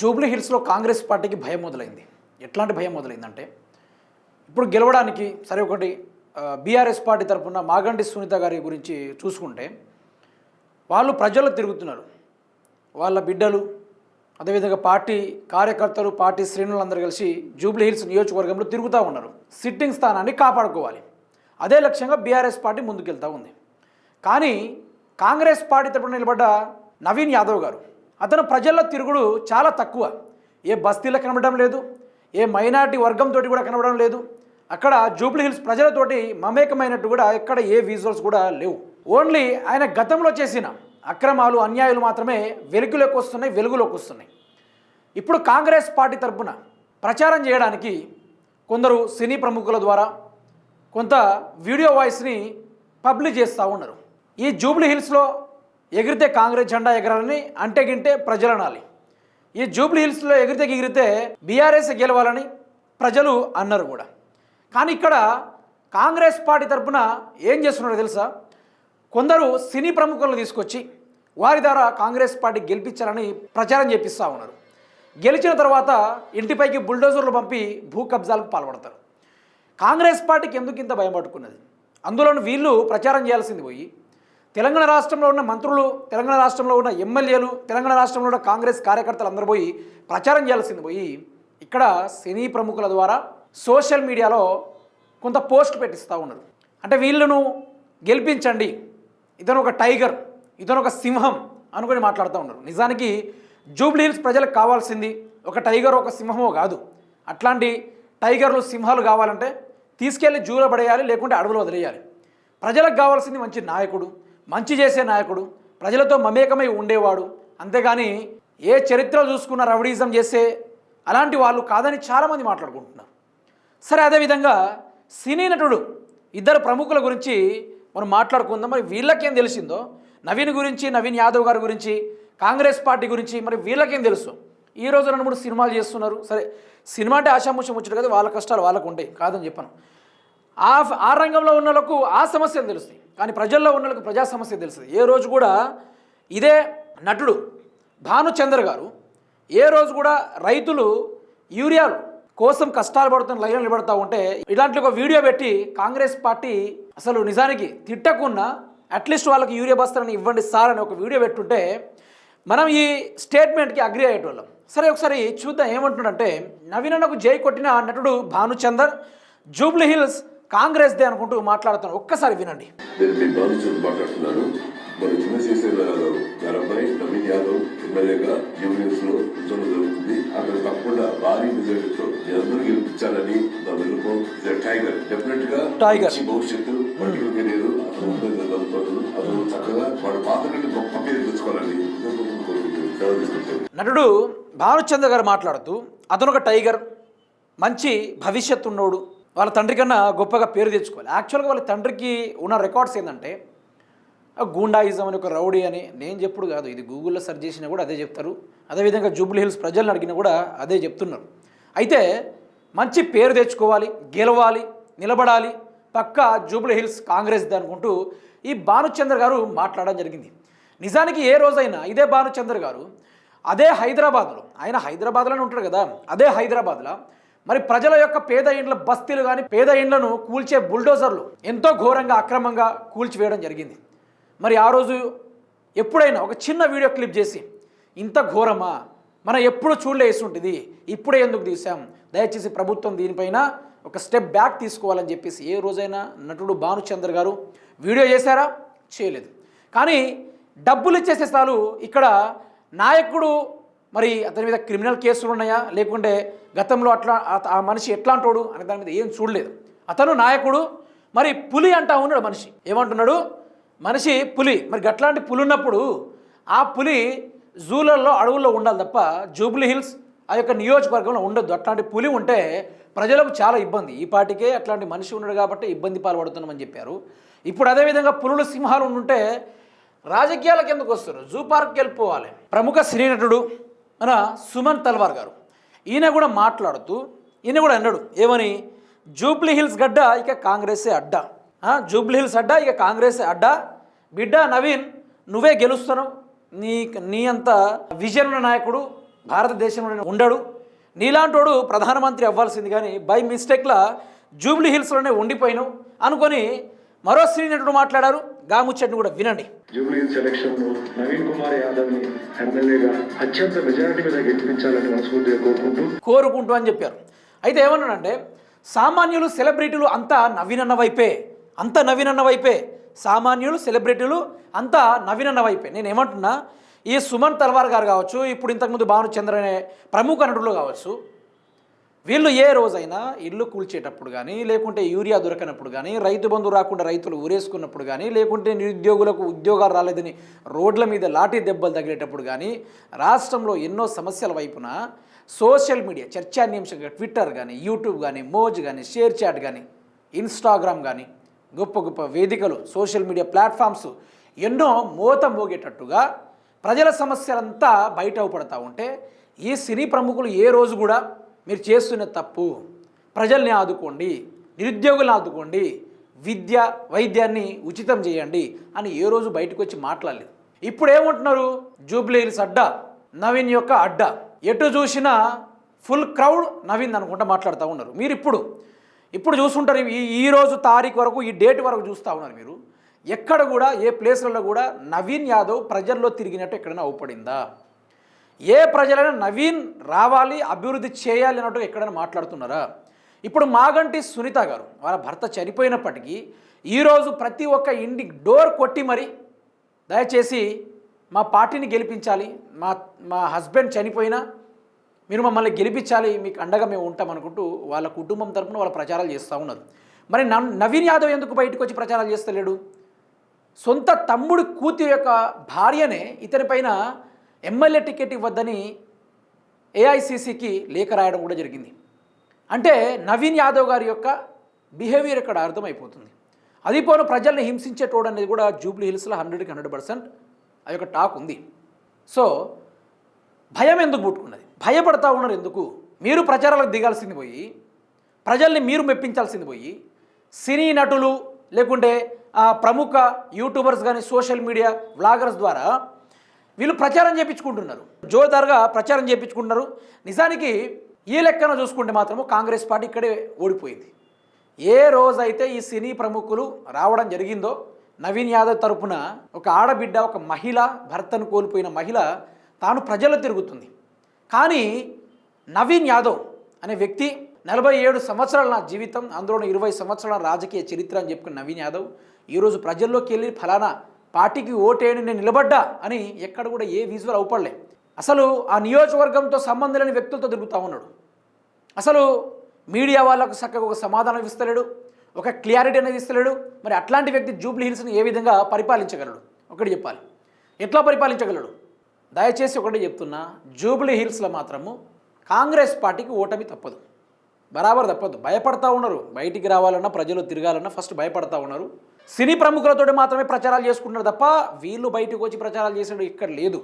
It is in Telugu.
జూబ్లీ హిల్స్లో కాంగ్రెస్ పార్టీకి భయం మొదలైంది. ఎట్లాంటి భయం మొదలైందంటే ఇప్పుడు గెలవడానికి సరే ఒకటి బీఆర్ఎస్ పార్టీ తరఫున మాగంటి సునీత గారి గురించి చూసుకుంటే వాళ్ళు ప్రజల్లో తిరుగుతున్నారు. వాళ్ళ బిడ్డలు అదేవిధంగా పార్టీ కార్యకర్తలు పార్టీ శ్రేణులందరూ కలిసి జూబ్లీ హిల్స్ నియోజకవర్గంలో తిరుగుతూ ఉన్నారు. సిట్టింగ్ స్థానాన్ని కాపాడుకోవాలి. అదే లక్ష్యంగా బీఆర్ఎస్ పార్టీ ముందుకెళ్తూ ఉంది. కానీ కాంగ్రెస్ పార్టీ తరపున నిలబడ్డ నవీన్ యాదవ్ గారు అతను ప్రజల్లో తిరుగుడు చాలా తక్కువ. ఏ బస్తీలో కనబడడం లేదు ఏ మైనార్టీ వర్గంతో కూడా కనబడడం లేదు. అక్కడ జూబ్లీ హిల్స్ ప్రజలతోటి మమేకమైనట్టు కూడా ఎక్కడ ఏ విజువల్స్ కూడా లేవు. ఓన్లీ ఆయన గతంలో చేసిన అక్రమాలు అన్యాయాలు మాత్రమే వెలుగులోకి వస్తున్నాయి వెలుగులోకి వస్తున్నాయి. ఇప్పుడు కాంగ్రెస్ పార్టీ తరపున ప్రచారం చేయడానికి కొందరు సినీ ప్రముఖుల ద్వారా కొంత వీడియో వాయిస్ని పబ్లిష్ చేస్తూ ఉన్నారు. ఈ జూబ్లీ హిల్స్లో ఎగిరితే కాంగ్రెస్ జెండా ఎగరాలని అంటే గింటే ప్రజలు అనాలి. ఈ జూబ్లీ హిల్స్లో ఎగిరితే ఎగిరితే బీఆర్ఎస్ గెలవాలని ప్రజలు అన్నారు కూడా. కానీ ఇక్కడ కాంగ్రెస్ పార్టీ తరపున ఏం చేస్తున్నారో తెలుసా? కొందరు సినీ ప్రముఖులను తీసుకొచ్చి వారి ద్వారా కాంగ్రెస్ పార్టీ గెలిపించాలని ప్రచారం చేపిస్తూ ఉన్నారు. గెలిచిన తర్వాత ఇంటిపైకి బుల్డోజర్లు పంపి భూ కబ్జాలకు పాల్పడతారు. కాంగ్రెస్ పార్టీకి ఎందుకు ఇంత భయం పట్టుకున్నది? అందులోని వీళ్ళు ప్రచారం చేయాల్సింది పోయి తెలంగాణ రాష్ట్రంలో ఉన్న మంత్రులు తెలంగాణ రాష్ట్రంలో ఉన్న ఎమ్మెల్యేలు తెలంగాణ రాష్ట్రంలో ఉన్న కాంగ్రెస్ కార్యకర్తలు అందరూ పోయి ప్రచారం చేయాల్సింది పోయి ఇక్కడ సినీ ప్రముఖుల ద్వారా సోషల్ మీడియాలో కొంత పోస్ట్ పెట్టిస్తూ ఉన్నారు. అంటే వీళ్ళను గెలిపించండి ఇతను ఒక టైగర్ ఇతను ఒక సింహం అనుకొని మాట్లాడుతూ ఉన్నారు. నిజానికి జూబ్లీహిల్స్ ప్రజలకు కావాల్సింది ఒక టైగర్ ఒక సింహమో కాదు. అట్లాంటి టైగర్లు సింహాలు కావాలంటే తీసుకెళ్ళి జూలో పడేయాలి లేకుంటే అడవులు వదిలేయాలి. ప్రజలకు కావాల్సింది మంచి నాయకుడు మంచి చేసే నాయకుడు ప్రజలతో మమేకమై ఉండేవాడు. అంతేగాని ఏ చరిత్ర చూసుకున్న రౌడీజం చేసే అలాంటి వాళ్ళు కాదని చాలామంది మాట్లాడుకుంటున్నారు. సరే అదేవిధంగా సినీ నటుడు ఇద్దరు ప్రముఖుల గురించి మనం మాట్లాడుకుందాం. మరి వీళ్ళకేం తెలిసిందో? నవీన్ గురించి నవీన్ యాదవ్ గారి గురించి కాంగ్రెస్ పార్టీ గురించి మరి వీళ్ళకేం తెలుసు? ఈ రోజు రెండు మూడు సినిమాలు చేస్తున్నారు. సరే సినిమా అంటే ఆశాముషం వచ్చాడు కదా వాళ్ళ కష్టాలు వాళ్ళకు ఉంటాయి. కాదని చెప్పాను. ఆ ఆ రంగంలో ఉన్న వాళ్ళకు ఆ సమస్యలు తెలుస్తాయి. కానీ ప్రజల్లో ఉన్న ప్రజా సమస్య తెలుసు. ఏ రోజు కూడా ఇదే నటుడు భానుచంద్ర గారు ఏ రోజు కూడా రైతులు యూరియాలు కోసం కష్టాలు పడుతున్న లైన్ నిలబడతా ఉంటే ఇలాంటి ఒక వీడియో పెట్టి కాంగ్రెస్ పార్టీ అసలు నిజానికి తిట్టకున్నా అట్లీస్ట్ వాళ్ళకి యూరియా బస్తాలను ఇవ్వండి సార్ అని ఒక వీడియో పెట్టుంటే మనం ఈ స్టేట్మెంట్కి అగ్రి అయ్యేటోళ్ళం. సరే ఒకసారి చూద్దాం ఏమంటున్నాడంటే నవీనకు జై కొట్టిన నటుడు భానుచందర్ జూబ్లీ హిల్స్ కాంగ్రెస్ దే అనుకుంటూ మాట్లాడుతున్నాను ఒక్కసారి వినండి. నేను మీ బాధితులు మాట్లాడుతున్నాను. మన చంద్రశేఖర్ గారు గారి అబ్బాయి నవీన్ యాదవ్ ఎమ్మెల్యేగా యూనియన్స్లో కూర్చోవడం జరుగుతుంది. అక్కడ తప్పకుండా భారీ మెజారిటీతో అందరూ గెలిపించాలని నా విన్నపం. టైగర్. డెఫినెట్గా Tiger. మంచి భవిష్యత్తు పొలిటికల్ కెరీర్ అతను చదువుతాడు అతను చక్కగా వాడు గొప్ప పేరు తెచ్చుకోవాలని నటుడు భానుచంద్ర గారు మాట్లాడుతూ అతను ఒక టైగర్. మంచి భవిష్యత్తు ఉన్నోడు వాళ్ళ తండ్రి కన్నా గొప్పగా పేరు తెచ్చుకోవాలి. యాక్చువల్గా వాళ్ళ తండ్రికి ఉన్న రికార్డ్స్ ఏంటంటే ఆ గూండాయిజం అని ఒక రౌడీ అని నేను చెప్పుడు కాదు. ఇది గూగుల్లో సెర్చ్ చేసినా కూడా అదే చెప్తారు. అదేవిధంగా జూబ్లీ హిల్స్ ప్రజలను అడిగినా కూడా అదే చెప్తున్నారు. అయితే మంచి పేరు తెచ్చుకోవాలి గెలవాలి నిలబడాలి పక్కా జూబ్లీ హిల్స్ కాంగ్రెస్ అనుకుంటూ ఈ భానుచంద్ర గారు మాట్లాడడం జరిగింది. నిజానికి ఏ రోజైనా ఇదే భానుచంద్ర గారు అదే హైదరాబాద్లో ఆయన హైదరాబాద్లోనే ఉంటారు కదా అదే హైదరాబాద్లో మరి ప్రజల యొక్క పేద ఇండ్ల బస్తీలు కానీ పేద ఇండ్లను కూల్చే బుల్డోజర్లు ఎంతో ఘోరంగా అక్రమంగా కూల్చివేయడం జరిగింది. మరి ఆ రోజు ఎప్పుడైనా ఒక చిన్న వీడియో క్లిప్ చేసి ఇంత ఘోరమా? మనం ఎప్పుడు చూడలేసుంటుంది ఇప్పుడే ఎందుకు తీసాం దయచేసి ప్రభుత్వం దీనిపైన ఒక స్టెప్ బ్యాక్ తీసుకోవాలని చెప్పేసి ఏ రోజైనా నటుడు భానుచంద్ర గారు వీడియో చేశారా? చేయలేదు. కానీ డబ్బులు ఇచ్చేసే చాలు ఇక్కడ నాయకుడు మరి అతని మీద క్రిమినల్ కేసులు ఉన్నాయా? లేకుంటే గతంలో అట్లా ఆ- ఆ మనిషి ఎట్లాంటోడు అనే దాని మీద ఏం చూడలేదు. అతను నాయకుడు మరి పులి అంటా ఉన్నాడు మనిషి. ఏమంటున్నాడు? మనిషి పులి మరి గట్లాంటి పులి ఉన్నప్పుడు ఆ పులి జూలల్లో అడవుల్లో ఉండాలి తప్ప జూబ్లీ హిల్స్ ఆ యొక్క నియోజకవర్గంలో ఉండొద్దు. అట్లాంటి పులి ఉంటే ప్రజలకు చాలా ఇబ్బంది. ఈ పాటికే అట్లాంటి మనిషి ఉన్నాడు కాబట్టి ఇబ్బంది పాల్పడుతున్నామని చెప్పారు. ఇప్పుడు అదేవిధంగా పులులు సింహాలు ఉంటే రాజకీయాలకు ఎందుకు వస్తారు? జూ పార్క్కి వెళ్ళిపోవాలి. ప్రముఖ సినీ నటుడు మన సుమన్ తల్వార్ గారు. ఈయన కూడా మాట్లాడుతూ ఈయన కూడా అన్నాడు ఏమని? జూబ్లీ హిల్స్ గడ్డ ఇక కాంగ్రెసే అడ్డా. జూబ్లీ హిల్స్ అడ్డా? ఇక కాంగ్రెసే అడ్డా? బిడ్డ నవీన్ నువ్వే గెలుస్తాను నీ నీ అంత విజన్ నాయకుడు భారతదేశంలోనే ఉండడు. నీలాంటోడు ప్రధానమంత్రి అవ్వాల్సింది కానీ బై మిస్టేక్లా జూబ్లీ హిల్స్లోనే ఉండిపోయినావు. అనుకొని మరో శ్రీ నటుడు మాట్లాడారు. గాముచ్చట్ని కూడా వినండి. జూబ్లీ సెలక్షన్లో నవీన్ కుమార్ యాదవ్ని ఎమ్మెల్యేగా అత్యంత మెజారిటీ మీద గెలిపించాలని మనస్ఫూర్తిగా కోరుకుంటూ కోరుకుంటూ అని చెప్పారు. అయితే ఏమన్నాడంటే సామాన్యులు సెలబ్రిటీలు అంతా నవీనన్న వైపే. అంత నవీనన్న వైపే. సామాన్యులు సెలబ్రిటీలు అంతా నవీనన్న వైపే. నేను ఏమంటున్నా ఈ సుమన్ తల్వార్ గారు కావచ్చు ఇప్పుడు ఇంతకుముందు భానుచంద్ర అనే ప్రముఖ నటులు కావచ్చు వీళ్ళు ఏ రోజైనా ఇల్లు కూల్చేటప్పుడు కానీ లేకుంటే యూరియా దొరకనప్పుడు కానీ రైతు బంధు రాకుండా రైతులు ఊరేసుకున్నప్పుడు కానీ లేకుంటే నిరుద్యోగులకు ఉద్యోగాలు రాలేదని రోడ్ల మీద లాఠీ దెబ్బలు తగిలేటప్పుడు కానీ రాష్ట్రంలో ఎన్నో సమస్యల వైపున సోషల్ మీడియా చర్చానీయాంశంగా ట్విట్టర్ కానీ యూట్యూబ్ కానీ మోజ్ కానీ షేర్ చాట్ కానీ ఇన్స్టాగ్రామ్ కానీ గొప్ప గొప్ప వేదికలు సోషల్ మీడియా ప్లాట్ఫామ్స్ ఎన్నో మోత మోగేటట్టుగా ప్రజల సమస్యలంతా బయట పడతా ఉంటే ఈ సినీ ప్రముఖులు ఏ రోజు కూడా మీరు చేస్తున్న తప్పు ప్రజల్ని ఆదుకోండి నిరుద్యోగులను ఆదుకోండి విద్య వైద్యాన్ని ఉచితం చేయండి అని ఏ రోజు బయటకు వచ్చి మాట్లాడలేదు. ఇప్పుడు ఏమంటున్నారు జూబ్లీ హిల్స్ అడ్డా నవీన్ యొక్క అడ్డా. ఎటు చూసినా ఫుల్ క్రౌడ్ నవీన్ అనుకుంటా మాట్లాడుతూ ఉన్నారు. మీరు ఇప్పుడు ఇప్పుడు చూస్తుంటారు ఈ ఈ రోజు తారీఖు వరకు ఈ డేట్ వరకు చూస్తూ ఉన్నారు మీరు. ఎక్కడ కూడా ఏ ప్లేస్లలో కూడా నవీన్ యాదవ్ ప్రజల్లో తిరిగినట్టు ఎక్కడైనా అవుపడిందా? ఏ ప్రజలైనా నవీన్ రావాలి అభివృద్ధి చేయాలి అన్నట్టు ఎక్కడైనా మాట్లాడుతున్నారా? ఇప్పుడు మాగంటి సునీత గారు వాళ్ళ భర్త చనిపోయినప్పటికీ ఈరోజు ప్రతి ఒక్క ఇంటి డోర్ కొట్టి మరి దయచేసి మా పార్టీని గెలిపించాలి మా మా హస్బెండ్ చనిపోయినా మీరు మమ్మల్ని గెలిపించాలి మీకు అండగా మేము ఉంటాం అనుకుంటూ వాళ్ళ కుటుంబం తరపున వాళ్ళ ప్రచారాలు చేస్తూ ఉన్నారు. మరి నవీన్ యాదవ్ ఎందుకు బయటకు వచ్చి ప్రచారాలు చేస్తలేడు? సొంత తమ్ముడు కూతురు యొక్క భార్యనే ఇతనిపైన ఎమ్మెల్యే టికెట్ ఇవ్వద్దని ఏఐసిసికి లేఖ రాయడం కూడా జరిగింది. అంటే నవీన్ యాదవ్ గారి యొక్క బిహేవియర్ ఇక్కడ అర్థమైపోతుంది. అది పోను ప్రజల్ని హింసించేటోడు అనేది కూడా జూబ్లీ హిల్స్లో హండ్రెడ్కి హండ్రెడ్ పర్సెంట్ ఆ యొక్క టాక్ ఉంది. సో భయం ఎందుకు పుట్టుకున్నది? భయపడతా ఉన్నారు ఎందుకు? మీరు ప్రచారాలకు దిగాల్సింది పోయి ప్రజల్ని మీరు మెప్పించాల్సింది పోయి సినీ నటులు లేకుంటే ఆ, ప్రముఖ యూట్యూబర్స్ కానీ సోషల్ మీడియా వ్లాగర్స్ ద్వారా వీళ్ళు ప్రచారం చేయించుకుంటున్నారు జోరుదారుగా ప్రచారం చేయించుకుంటున్నారు నిజానికి ఈ లెక్కన చూసుకుంటే మాత్రము కాంగ్రెస్ పార్టీ ఇక్కడే ఓడిపోయింది. ఏ రోజైతే ఈ సినీ ప్రముఖులు రావడం జరిగిందో నవీన్ యాదవ్ తరపున ఒక ఆడబిడ్డ ఒక మహిళ భర్తను కోల్పోయిన మహిళ తాను ప్రజలు తిరుగుతుంది. కానీ నవీన్ యాదవ్ అనే వ్యక్తి నలభై ఏడు సంవత్సరాల నా జీవితం అందులో ఇరవై సంవత్సరాల రాజకీయ చరిత్ర అని చెప్పుకున్న నవీన్ యాదవ్ ఈరోజు ప్రజల్లోకి వెళ్ళి ఫలానా పార్టీకి ఓటేయని నేను నిలబడ్డా అని ఎక్కడ కూడా ఏ విజువల్ అవుపడలే. అసలు ఆ నియోజకవర్గంతో సంబంధం లేని వ్యక్తులతో తిరుగుతూ ఉన్నాడు. అసలు మీడియా వాళ్ళకు చక్కగా ఒక సమాధానం ఇస్తలేడు ఒక క్లియారిటీ అనేది ఇస్తలేడు మరి అట్లాంటి వ్యక్తి జూబ్లీ హిల్స్ని ఏ విధంగా పరిపాలించగలడు? ఒకటి చెప్పాలి. ఎట్లా పరిపాలించగలడు? దయచేసి ఒకటి చెప్తున్నా జూబ్లీ హిల్స్లో మాత్రము కాంగ్రెస్ పార్టీకి ఓటమి తప్పదు. బరాబర్ తప్పదు. భయపడతా ఉన్నారు. బయటికి రావాలన్నా ప్రజలు తిరగాలన్నా ఫస్ట్ భయపడతా ఉన్నారు. సినీ ప్రముఖులతో మాత్రమే ప్రచారాలు చేసుకుంటున్నారు తప్ప వీళ్ళు బయటకు వచ్చి ప్రచారాలు చేసేది ఇక్కడ లేదు.